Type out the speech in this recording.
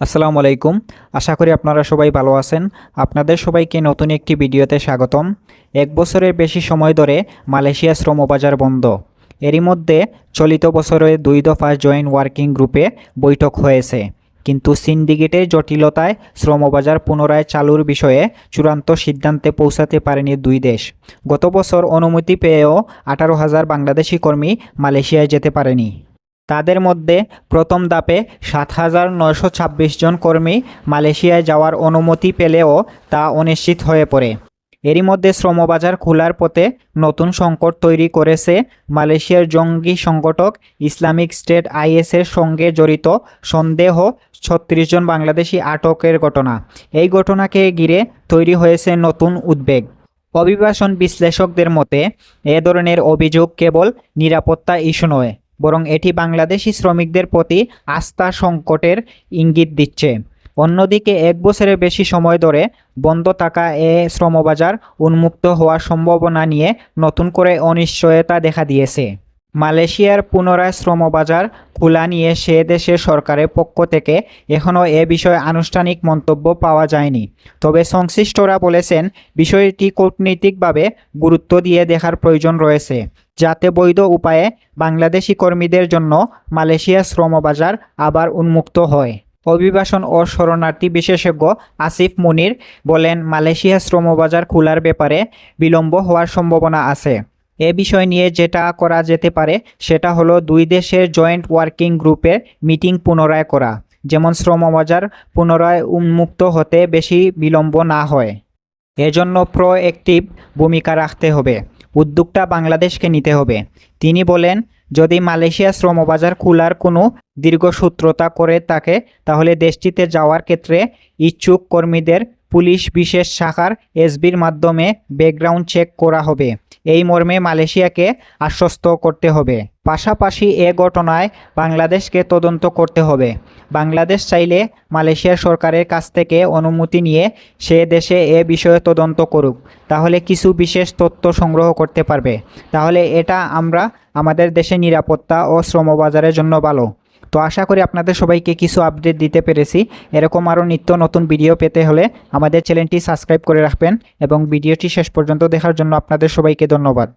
আসসালামু আলাইকুম। আশা করি আপনারা সবাই ভালো আছেন। আপনাদের সবাইকে নতুন একটি ভিডিওতে স্বাগতম। এক বছরের বেশি সময় ধরে মালয়েশিয়া শ্রমবাজার বন্ধ। এরই মধ্যে চলিত বছরে দুই দফা জয়েন্ট ওয়ার্কিং গ্রুপে বৈঠক হয়েছে। কিন্তু সিন্ডিকেটের জটিলতায় শ্রমবাজার পুনরায় চালুর বিষয়ে চূড়ান্ত সিদ্ধান্তে পৌঁছাতে পারেনি দুই দেশ। গত বছর অনুমতি পেয়েও আঠারো হাজার বাংলাদেশি কর্মী মালয়েশিয়ায় যেতে পারেনি। তাদের মধ্যে প্রথম দাপে সাত হাজার নয়শো ছাব্বিশ জন কর্মী মালয়েশিয়ায় যাওয়ার অনুমতি পেলেও তা অনিশ্চিত হয়ে পড়ে। এরই মধ্যে শ্রমবাজার খোলার পথে নতুন সংকট তৈরি করেছে মালয়েশিয়ার জঙ্গি সংগঠক ইসলামিক স্টেট আইএসের সঙ্গে জড়িত সন্দেহ ছত্রিশ জন বাংলাদেশি আটকের ঘটনা। এই ঘটনাকে ঘিরে তৈরি হয়েছে নতুন উদ্বেগ। অভিবাসন বিশ্লেষকদের মতে, এ ধরনের অভিযোগ কেবল নিরাপত্তা ইস্যু নয় বরং এটি বাংলাদেশি শ্রমিকদের প্রতি আস্থা সংকটের ইঙ্গিত দিচ্ছে। অন্যদিকে এক বছরের বেশি সময় ধরে বন্ধ থাকা এ শ্রমবাজার উন্মুক্ত হওয়ার সম্ভাবনা নিয়ে নতুন করে অনিশ্চয়তা দেখা দিয়েছে। মালয়েশিয়ার পুনরায় শ্রমবাজার খোলা নিয়ে সে দেশের সরকারের পক্ষ থেকে এখনও এ বিষয়ে আনুষ্ঠানিক মন্তব্য পাওয়া যায়নি। তবে সংশ্লিষ্টরা বলেছেন, বিষয়টি কূটনৈতিকভাবে গুরুত্ব দিয়ে দেখার প্রয়োজন রয়েছে। যাতে বৈধ উপায়ে বাংলাদেশি কর্মীদের জন্য মালয়েশিয়া শ্রমবাজার আবার উন্মুক্ত হয়। অভিবাসন ও শরণার্থী বিশেষজ্ঞ আসিফ মুনির বলেন, মালয়েশিয়া শ্রমবাজার খোলার ব্যাপারে বিলম্ব হওয়ার সম্ভাবনা আছে। এ বিষয় নিয়ে যেটা করা যেতে পারে, সেটা হলো দুই দেশের জয়েন্ট ওয়ার্কিং গ্রুপের মিটিং পুনরায় করা, যেমন শ্রমবাজার পুনরায় উন্মুক্ত হতে বেশি বিলম্ব না হয়। এজন্য প্রোঅ্যাক্টিভ ভূমিকা রাখতে হবে। উদ্যোগটা বাংলাদেশকে নিতে হবে। তিনি বলেন, যদি মালয়েশিয়া শ্রমবাজার খোলার কোনো দীর্ঘসূত্রতা করে থাকে, তাহলে দেশটিতে যাওয়ার ক্ষেত্রে ইচ্ছুক কর্মীদের পুলিশ বিশেষ শাখার এসবির মাধ্যমে ব্যাকগ্রাউন্ড চেক করা হবে। এই মর্মে মালয়েশিয়াকে আশ্বস্ত করতে হবে। পাশাপাশি এ ঘটনায় বাংলাদেশকে তদন্ত করতে হবে। বাংলাদেশ চাইলে মালয়েশিয়ার সরকারের কাছ থেকে অনুমতি নিয়ে সে দেশে এ বিষয়ে তদন্ত করুক। তাহলে কিছু বিশেষ তথ্য সংগ্রহ করতে পারবে। তাহলে এটা আমরা আমাদের দেশে নিরাপত্তা ও শ্রমবাজারের জন্য ভালো। তো আশা করি আপনাদের সবাইকে কিছু আপডেট দিতে পেরেছি। এরকম আরও নিত্য নতুন ভিডিও পেতে হলে আমাদের চ্যানেলটি সাবস্ক্রাইব করে রাখবেন এবং ভিডিওটি শেষ পর্যন্ত দেখার জন্য আপনাদের সবাইকে ধন্যবাদ।